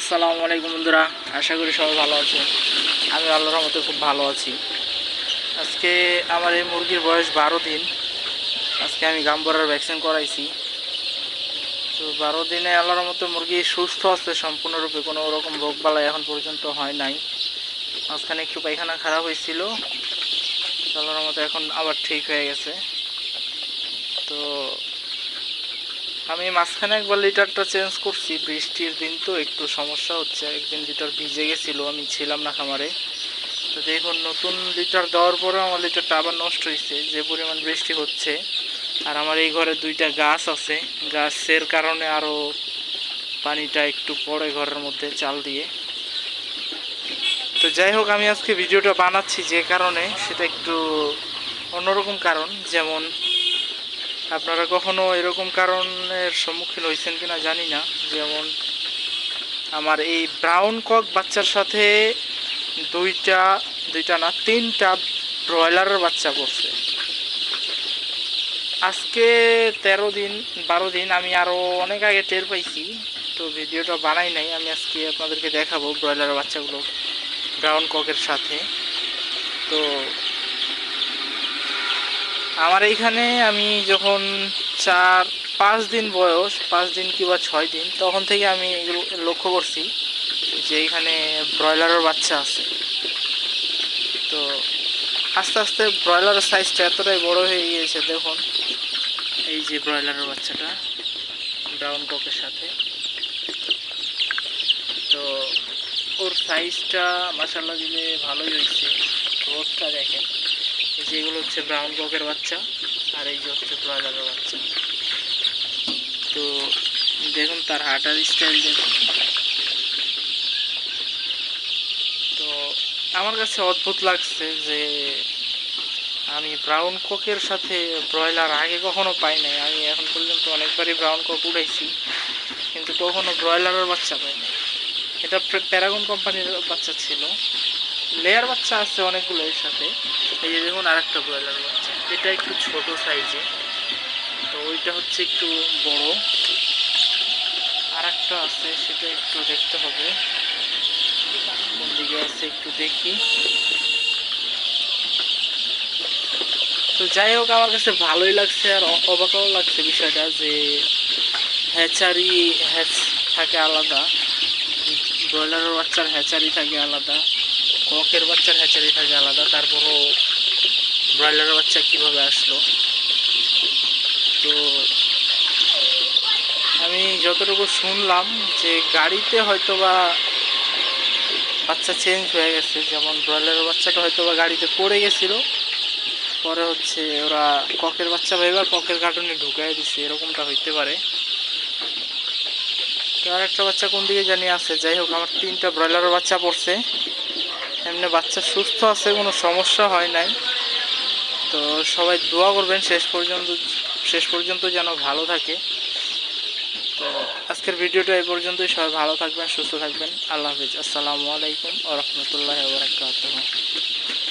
আসসালামু আলাইকুম বন্ধুরা, আশা করি সবাই ভালো আছেন। আমি আল্লাহর রহমতে খুব ভালো আছি। আজকে আমার এই মুরগির বয়স বারো দিন। আজকে আমি গাম্বরার ভ্যাকসিন করাইছি। তো বারো দিনে আল্লাহর মতো মুরগি সুস্থ আছে, সম্পূর্ণরূপে কোনো রকম রোগ বালাই এখন পর্যন্ত হয় নাই। মাঝখানে একটু পায়খানা খারাপ হয়েছিল। আল্লাহর মতো এখন আবার ঠিক হয়ে গেছে। তো আমি মাঝখানে একবার লিটারটা চেঞ্জ করছি, বৃষ্টির দিন তো একটু সমস্যা হচ্ছে, একদিন লিটার ভিজে গেছিল, আমি ছিলাম না খামারে। তো দেখুন, নতুন লিটার দেওয়ার পরেও আমার লিটারটা আবার নষ্ট হয়েছে যে পরিমাণ বৃষ্টি হচ্ছে। আর আমার এই ঘরে দুইটা গাছ আছে, গাছের কারণে আরও পানিটা একটু পড়ে ঘরের মধ্যে চাল দিয়ে। তো যাই হোক, আমি আজকে ভিডিওটা বানাচ্ছি যে কারণে, সেটা একটু অন্যরকম কারণ, যেমন আপনারা কখনো এরকম কারণের সম্মুখীন হয়েছেন কিনা জানি না। যেমন আমার এই ব্রাউন কক বাচ্চার সাথে দুইটা দুইটা না, তিনটা ব্রয়লারের বাচ্চা পড়ছে। আজকে তেরো দিন, বারো দিন আমি আরও অনেক আগে টের পাইছি, তো ভিডিওটা বানাই নাই, আমি আজকে আপনাদেরকে দেখাবো ব্রয়লারের বাচ্চাগুলো ব্রাউন ককের সাথে। তো আমার এইখানে আমি যখন চার, পাঁচ দিন বয়স, পাঁচ দিন কিংবা ছয় দিন, তখন থেকে আমি এগুলো লক্ষ্য করছি যে এখানে ব্রয়লারের বাচ্চা আছে। তো আস্তে আস্তে ব্রয়লারের সাইজটা এতটাই বড় হয়ে গিয়েছে, দেখুন। এই যে ব্রয়লারের বাচ্চাটা, ব্রাউন ককের সাথে। তো ওর সাইজটা মাসাল্লা দিলে ভালোই হয়েছে। গ্রোথটা দেখেন। এই যে এগুলো হচ্ছে ব্রাউন ককের বাচ্চা, আর এই যে হচ্ছে ব্রয়লারের বাচ্চা। তো দেখুন তার হাঁটার স্টাইল দেখুন। তো আমার কাছে অদ্ভুত লাগছে যে আমি ব্রাউন কোকের সাথে ব্রয়লার আগে কখনো পাই নাই। আমি এখন পর্যন্ত অনেকবারই ব্রাউন কক উঠাইছি, কিন্তু কখনো ব্রয়লারের বাচ্চা পাই নাই। এটা প্যারাগন কোম্পানির বাচ্চা ছিল। লেয়ার বাচ্চা আছে অনেকগুলো এর সাথে। এই যে দেখুন আর একটা ব্রয়লার বাচ্চা। এটা একটু ছোট সাইজে তো ওইটা হচ্ছে একটু বড়। আর একটা আছে, সেটা একটু দেখতে হবে। কোন দিকে আছে একটু দেখি। তো যাই হোক, আমার কাছে ভালোই লাগছে আর অবাকও লাগছে বিষয়টা যে হ্যাচারি হ্যাচ থাকে আলাদা। ব্রয়লারের বাচ্চার হ্যাচারি থাকে আলাদা। ককের বাচ্চার হ্যাচারি থাকে আলাদা, তারপরও ব্রয়লারের বাচ্চা কীভাবে আসলো? তো আমি যতটুকু শুনলাম যে গাড়িতে হয়তো বা বাচ্চা চেঞ্জ হয়ে গেছে, যেমন ব্রয়লারের বাচ্চাটা হয়তো বা গাড়িতে পড়ে গেছিল, পরে হচ্ছে ওরা ককের বাচ্চা ভেবে ককের কার্টুনে ঢুকাই দিছে, এরকমটা হইতে পারে। তো আর একটা বাচ্চা কোন দিকে জানি আছে, যাই হোক, আমার তিনটা ব্রয়লারের বাচ্চা পড়ছে। এমনি বাচ্চা সুস্থ আছে, কোনো সমস্যা হয় নাই। তো সবাই দোয়া করবেন শেষ পর্যন্ত শেষ পর্যন্ত যেন ভালো থাকে। তো আজকের ভিডিওটা এই পর্যন্তই। সবাই ভালো থাকবেন, সুস্থ থাকবেন। আল্লাহ হাফিজ। আসসালামু আলাইকুম আ রহমতুল্লাহ